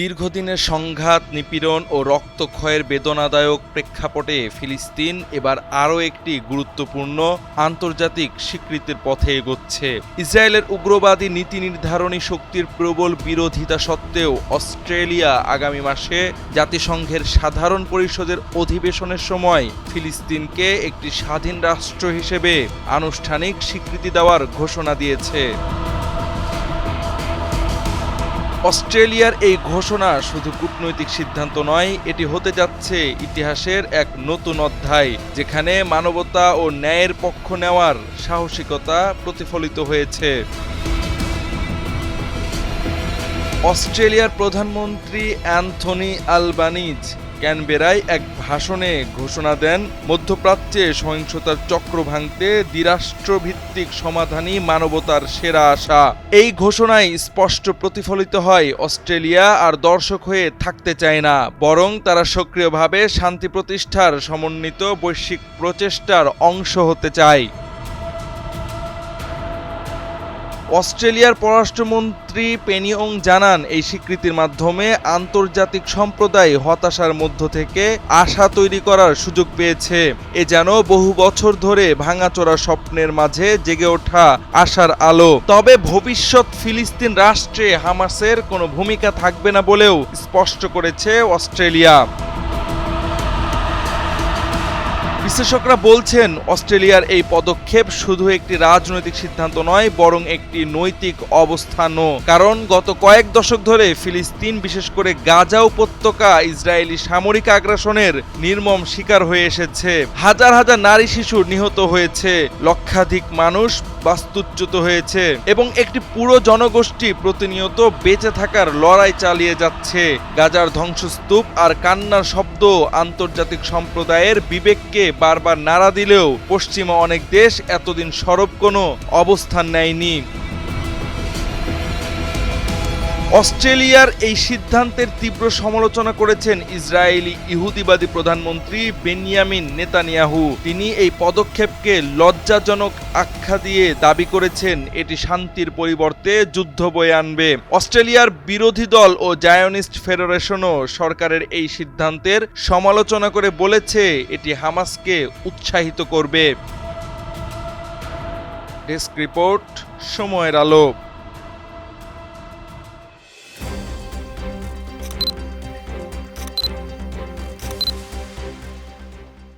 দীর্ঘদিনের সংঘাত, নিপীড়ন ও রক্তক্ষয়ের বেদনাদায়ক প্রেক্ষাপটে ফিলিস্তিন এবার আরও একটি গুরুত্বপূর্ণ আন্তর্জাতিক স্বীকৃতির পথে এগোচ্ছে। ইসরায়েলের উগ্রবাদী নীতি নির্ধারণী শক্তির প্রবল বিরোধিতা সত্ত্বেও অস্ট্রেলিয়া আগামী মাসে জাতিসংঘের সাধারণ পরিষদের অধিবেশনের সময় ফিলিস্তিনকে একটি স্বাধীন রাষ্ট্র হিসেবে আনুষ্ঠানিক স্বীকৃতি দেওয়ার ঘোষণা দিয়েছে। অস্ট্রেলিয়ার এই ঘোষণা শুধু কূটনৈতিক সিদ্ধান্ত নয়, এটি হতে যাচ্ছে ইতিহাসের এক নতুন অধ্যায়, যেখানে মানবতা ও ন্যায়ের পক্ষ নেওয়ার সাহসিকতা প্রতিফলিত হয়েছে। অস্ট্রেলিয়ার প্রধানমন্ত্রী অ্যান্থনি আলবানিজ ক্যানবেরায় এক ভাষণে ঘোষণা দেন, মধ্যপ্রাচ্যে সহিংসতার চক্র ভাঙতে দ্বিরাষ্ট্রভিত্তিক সমাধানই মানবতার সেরা আশা। এই ঘোষণায় স্পষ্ট প্রতিফলিত হয়, অস্ট্রেলিয়া আর দর্শক হয়ে থাকতে চায় না, বরং তারা সক্রিয়ভাবে শান্তি প্রতিষ্ঠার সমন্বিত বৈশ্বিক প্রচেষ্টার অংশ হতে চায়। অস্ট্রেলিয়ার পররাষ্ট্রমন্ত্রী পেনিয়ং জানান, এই স্বীকৃতির মাধ্যমে আন্তর্জাতিক সম্প্রদায় হতাশার মধ্য থেকে আশা তৈরি করার সুযোগ পেয়েছে। এ যেন বহু বছর ধরে ভাঙাচোরা স্বপ্নের মাঝে জেগে ওঠা আশার আলো। তবে ভবিষ্যৎ ফিলিস্তিন রাষ্ট্রে হামাসের কোনো ভূমিকা থাকবে না বলেও স্পষ্ট করেছে অস্ট্রেলিয়া। বিশ্লেষকরা বলছেন, অস্ট্রেলিয়ার এই পদক্ষেপ শুধু একটি রাজনৈতিক সিদ্ধান্ত নয়, বরং একটি নৈতিক অবস্থানও। কারণ গত কয়েক দশক ধরে ফিলিস্তিন, বিশেষ করে গাজা উপত্যকা, ইসরায়েলি সামরিক আগ্রাসনের নির্মম শিকার হয়ে এসেছে। হাজার হাজার নারী শিশু নিহত হয়েছে। লক্ষাধিক মানুষ বাস্তুচ্যুত হয়েছে এবং একটি পুরো জনগোষ্ঠী প্রতিনিয়ত বেঁচে থাকার লড়াই চালিয়ে যাচ্ছে। গাজার ধ্বংসস্তূপ আর কান্নার শব্দ আন্তর্জাতিক সম্প্রদায়ের বিবেককে বারবার নাড়া দিলেও পশ্চিমা অনেক দেশ এতদিন সরব কোনো অবস্থান নেয়নি। অস্ট্রেলিয়ার এই সিদ্ধান্তের তীব্র সমালোচনা করেছেন ইসরায়েলি ইহুদিবাদী প্রধানমন্ত্রী বেনিয়ামিন নেতানিয়াহু। তিনি এই পদক্ষেপকে লজ্জাজনক আখ্যা দিয়ে দাবি করেছেন, এটি শান্তির পরিবর্তে যুদ্ধ বয়ে আনবে। অস্ট্রেলিয়ার বিরোধী দল ও জায়নিস্ট ফেডারেশনও সরকারের এই সিদ্ধান্তের সমালোচনা করে বলেছে, এটি হামাসকে উৎসাহিত করবে। ডেস্ক রিপোর্ট, সময়ের আলো।